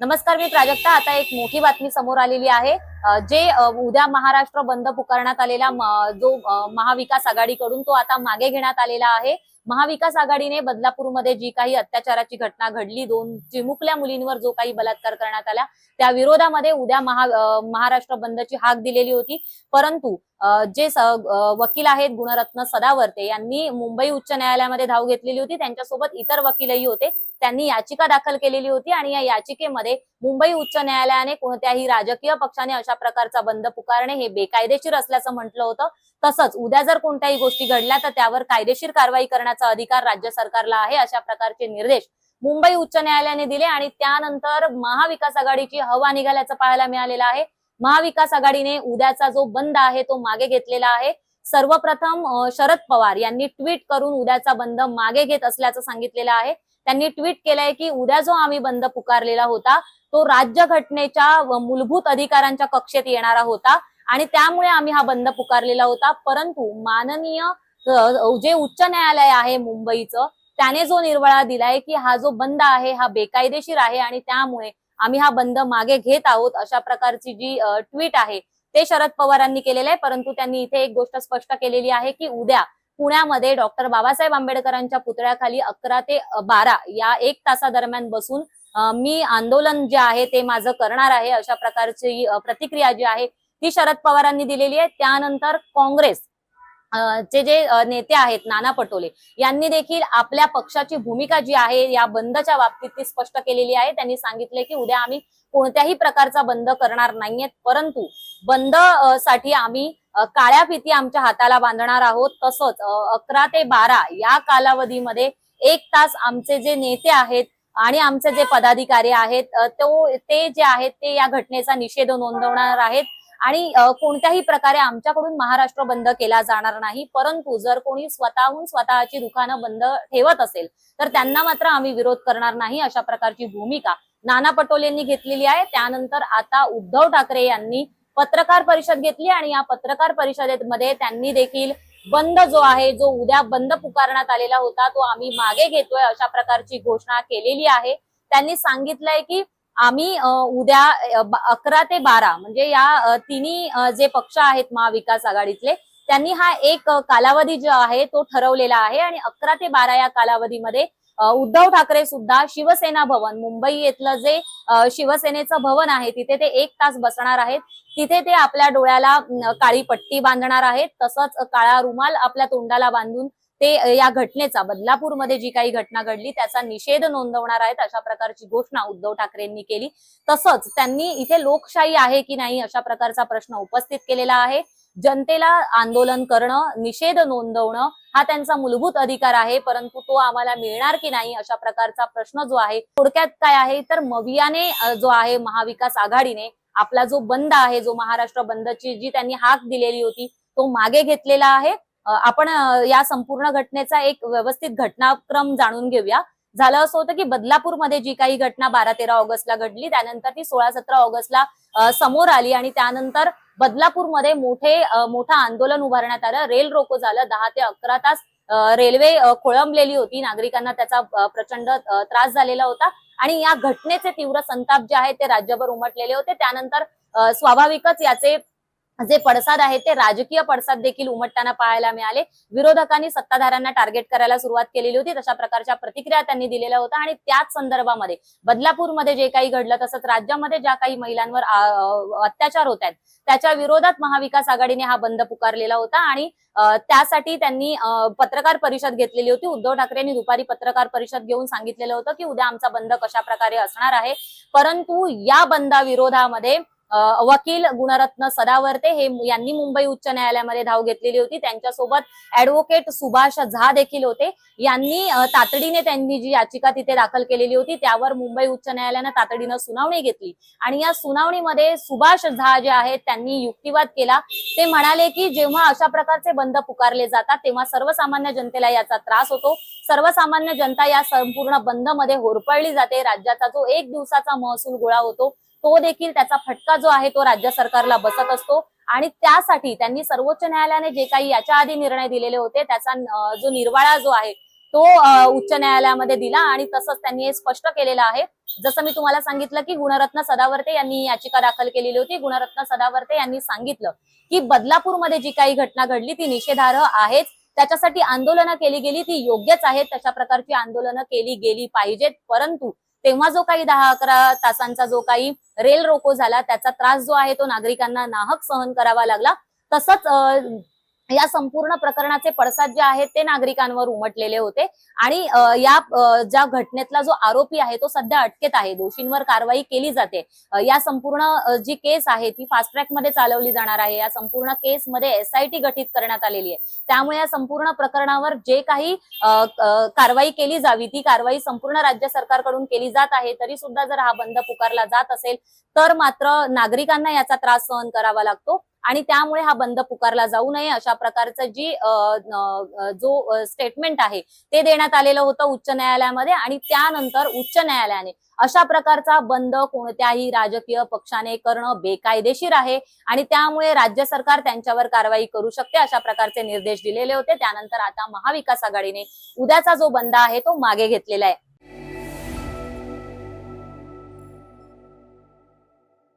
नमस्कार मी प्राजक्ता. आता एक मोठी बातमी समोर आलेली आहे. जे उद्या महाराष्ट्र बंद पुकारण्यात आलेला जो महाविकास आघाडीकडून तो आता मागे घेण्यात आलेला आहे. महाविकास आघाडीने बदलापूरमध्ये जी काही अत्याचाराची घटना घडली दोन चिमुकल्या मुलींवर जो काही बलात्कार करण्यात आला त्या विरोधामध्ये उद्या महा महाराष्ट्र बंदची हाक दिलेली होती. परंतु जे वकील आहेत गुणरत्न सदावर्ते यांनी मुंबई उच्च न्यायालयामध्ये धाव घेतलेली होती. त्यांच्यासोबत इतर वकीलही होते. त्यांनी याचिका दाखल केलेली होती आणि या याचिकेमध्ये मुंबई उच्च न्यायालयाने कोणत्याही राजकीय पक्षाने अशा प्रकारचा बंद पुकारणे हे बेकायदेशीर असल्याचं म्हटलं होतं. तसंच उद्या जर कोणत्याही गोष्टी घडल्या तर त्यावर कायदेशीर कारवाई करण्याचा अधिकार राज्य सरकारला आहे अशा प्रकारचे निर्देश मुंबई उच्च न्यायालयाने दिले आणि त्यानंतर महाविकास आघाडीची हवा निघाल्याचं पाहायला मिळालेलं आहे. महाविकास आघाडीने उद्याचा जो बंद आहे तो मागे घेतलेला आहे. सर्वप्रथम शरद पवार यांनी ट्विट करून उद्याचा बंद मागे घेत असल्याचं सांगितलेलं आहे. त्यांनी ट्विट केलंय की उद्या जो आम्ही बंद पुकारलेला होता तो राज्य घटनेच्या मूलभूत अधिकारांच्या कक्षेत येणारा होता आणि त्यामुळे आम्ही हा बंद पुकारलेला होता. परंतु माननीय जे उच्च न्यायालय आहे मुंबईचं त्याने जो निर्वाळा दिलाय की हा जो बंद आहे हा बेकायदेशीर आहे आणि त्यामुळे आम्ही हा बंद मागे घेत आहोत अशा प्रकारची जी ट्विट आहे ते शरद पवारांनी केलेलं आहे. परंतु त्यांनी इथे एक गोष्ट स्पष्ट केलेली आहे की उद्या पुण्यामध्ये डॉक्टर बाबासाहेब आंबेडकरांच्या पुतळ्याखाली अकरा ते बारा या एक तासादरम्यान बसून मी आंदोलन जे आहे ते माझं करणार आहे अशा प्रकारची प्रतिक्रिया जी आहे ती शरद पवारांनी दिलेली आहे. त्यानंतर काँग्रेस चे जे नेते आहेत नाना पटोले यांनी देखील आपल्या पक्षाची भूमिका जी आहे या बंदच्या बाबतीत ती स्पष्ट केलेली आहे. त्यांनी सांगितले की उद्या आम्ही कोणत्याही प्रकारचा बंद करणार नाहीये परंतु बंदसाठी आम्ही काळ्या फिती आमच्या हाताला बांधणार आहोत. तसंच अकरा ते बारा या कालावधीमध्ये एक तास आमचे जे नेते आहेत आणि आमचे जे पदाधिकारी आहेत तो ते जे आहेत ते या घटनेचा निषेध नोंदवणार आहेत. आणि कोणत्याही प्रकारे आमच्याकडून महाराष्ट्र बंद केला जाणार नाही परंतु जर कोणी स्वतःहून स्वतःची दुकानं बंद ठेवत असेल तर त्यांना मात्र आम्ही विरोध करणार नाही अशा प्रकारची भूमिका नाना पटोलेंनी घेतलेली आहे. त्यानंतर आता उद्धव ठाकरे यांनी पत्रकार परिषद घेतली आणि या पत्रकार परिषदेमध्ये त्यांनी देखील बंद जो आहे जो उद्या बंद पुकारण्यात आलेला होता तो आम्ही मागे घेतोय अशा प्रकारची घोषणा केलेली आहे. त्यांनी सांगितलंय की आम्ही उद्या अकरा ते बारा म्हणजे या तिन्ही जे पक्ष आहेत महाविकास आघाडीतले त्यांनी हा एक कालावधी जो आहे तो ठरवलेला आहे आणि अकरा ते बारा या कालावधीमध्ये उद्धव ठाकरे सुद्धा शिवसेना भवन मुंबई येथलं जे शिवसेनेचं भवन आहे तिथे ते एक तास बसणार आहेत. तिथे ते आपल्या डोळ्याला काळी पट्टी बांधणार आहेत. तसंच काळा रुमाल आपल्या तोंडाला बांधून ते या घटनेचा बदलापूरमध्ये जी काही घटना घडली त्याचा निषेध नोंदवणार आहेत अशा प्रकारची घोषणा उद्धव ठाकरेंनी केली. तसंच त्यांनी इथे लोकशाही आहे की नाही अशा प्रकारचा प्रश्न उपस्थित केलेला आहे. जनतेला आंदोलन करणं निषेध नोंदवणं हा त्यांचा मूलभूत अधिकार आहे परंतु तो आम्हाला मिळणार की नाही अशा प्रकारचा प्रश्न जो आहे थोडक्यात काय आहे तर मवियाने जो आहे महाविकास आघाडीने आपला जो बंद आहे जो महाराष्ट्र बंदची जी त्यांनी हाक दिलेली होती तो मागे घेतलेला आहे. आपण या संपूर्ण घटनेचा एक व्यवस्थित घटनाक्रम जाणून घेऊया. झालं असं होतं की बदलापूरमध्ये जी काही घटना बारा तेरा ऑगस्टला घडली त्यानंतर ती सोळा सतरा ऑगस्टला समोर आली आणि त्यानंतर बदलापूरमध्ये मोठे मोठं आंदोलन उभारण्यात आलं. रेल रोको झालं. दहा ते अकरा तास रेल्वे खोळंबलेली होती. नागरिकांना त्याचा प्रचंड त्रास झालेला होता. आणि या घटनेचे तीव्र संताप जे आहेत ते राज्यभर उमटलेले होते. त्यानंतर स्वाभाविकच याचे जे पडसाद आहेत ते राजकीय पडसाद देखील उमटताना पाहायला मिळाले. विरोधकांनी सत्ताधाऱ्यांना टार्गेट करायला सुरुवात केलेली होती. तशा प्रकारच्या प्रतिक्रिया त्यांनी दिलेल्या होत्या आणि त्याच संदर्भामध्ये बदलापूरमध्ये जे काही घडलं तसंच राज्यामध्ये ज्या काही महिलांवर अत्याचार होत आहेत त्याच्या विरोधात महाविकास आघाडीने हा बंद पुकारलेला होता आणि त्यासाठी त्यांनी पत्रकार परिषद घेतलेली होती. उद्धव ठाकरेंनी दुपारी पत्रकार परिषद घेऊन सांगितलेलं होतं की उद्या आमचा बंद कशा प्रकारे असणार आहे. परंतु या बंदाविरोधामध्ये वकील गुणरत्न सदावर्ते हे यांनी मुंबई उच्च न्यायालयामध्ये धाव घेतलेली होती. त्यांच्यासोबत ऍडव्होकेट सुभाष झा देखील होते. यांनी तातडीने त्यांनी जी याचिका तिथे दाखल केलेली होती त्यावर मुंबई उच्च न्यायालयानं तातडीनं सुनावणी घेतली. आणि या सुनावणीमध्ये सुभाष झा जे आहेत त्यांनी युक्तिवाद केला. ते म्हणाले की जेव्हा अशा प्रकारचे बंद पुकारले जातात तेव्हा सर्वसामान्य जनतेला याचा त्रास होतो. सर्वसामान्य जनता या संपूर्ण बंदमध्ये होरपळली जाते. राज्याचा जो एक दिवसाचा महसूल गोळा होतो तो देखील त्याचा फटका जो आहे तो राज्य सरकारला बसत असतो. आणि त्यासाठी त्यांनी सर्वोच्च न्यायालयाने जे काही याच्या आधी निर्णय दिलेले होते त्याचा जो निर्वाळा जो आहे तो उच्च न्यायालयामध्ये दिला आणि तसंच त्यांनी हे स्पष्ट केलेलं आहे. जसं मी तुम्हाला सांगितलं की गुणरत्न सदावर्ते यांनी याचिका दाखल केलेली होती. गुणरत्न सदावर्ते यांनी सांगितलं की बदलापूरमध्ये जी काही घटना घडली ती निषेधार्ह आहेच. त्याच्यासाठी आंदोलनं केली गेली ती योग्यच आहेत. तशा प्रकारची आंदोलनं केली गेली पाहिजेत. परंतु तेव्हा जो काही दहा अकरा तासांचा जो काही रेल रोको झाला त्याचा त्रास जो आहे तो नागरिकांना नाहक सहन करावा लागला. तसंच या संपूर्ण प्रकरणाचे पडसाद जे आहेत ते नागरिकांवर उमटलेले होते. आणि या ज्या घटनेतला जो आरोपी आहे तो सध्या अटकेत आहे. दोषींवर कारवाई केली जाते. या संपूर्ण जी केस आहे ती फास्ट ट्रॅकमध्ये चालवली जाणार आहे. या संपूर्ण केसमध्ये एसआयटी गठीत करण्यात आलेली आहे. त्यामुळे या संपूर्ण प्रकरणावर जे काही कारवाई केली जावी ती कारवाई संपूर्ण राज्य सरकारकडून केली जात आहे तरी सुद्धा जर हा बंद पुकारला जात असेल तर मात्र नागरिकांना याचा त्रास सहन करावा लागतो. आणि त्यामुळे हा बंद पुकारला जाऊ नये अशा प्रकारचं जी जो स्टेटमेंट आहे ते देण्यात आलेलं होतं उच्च न्यायालयामध्ये आणि त्यानंतर उच्च न्यायालयाने अशा प्रकारचा बंद कोणत्याही राजकीय पक्षाने करणं बेकायदेशीर आहे आणि त्यामुळे राज्य सरकार त्यांच्यावर कारवाई करू शकते अशा प्रकारचे निर्देश दिलेले होते. त्यानंतर आता महाविकास आघाडीने उद्याचा जो बंद आहे तो मागे घेतलेला आहे.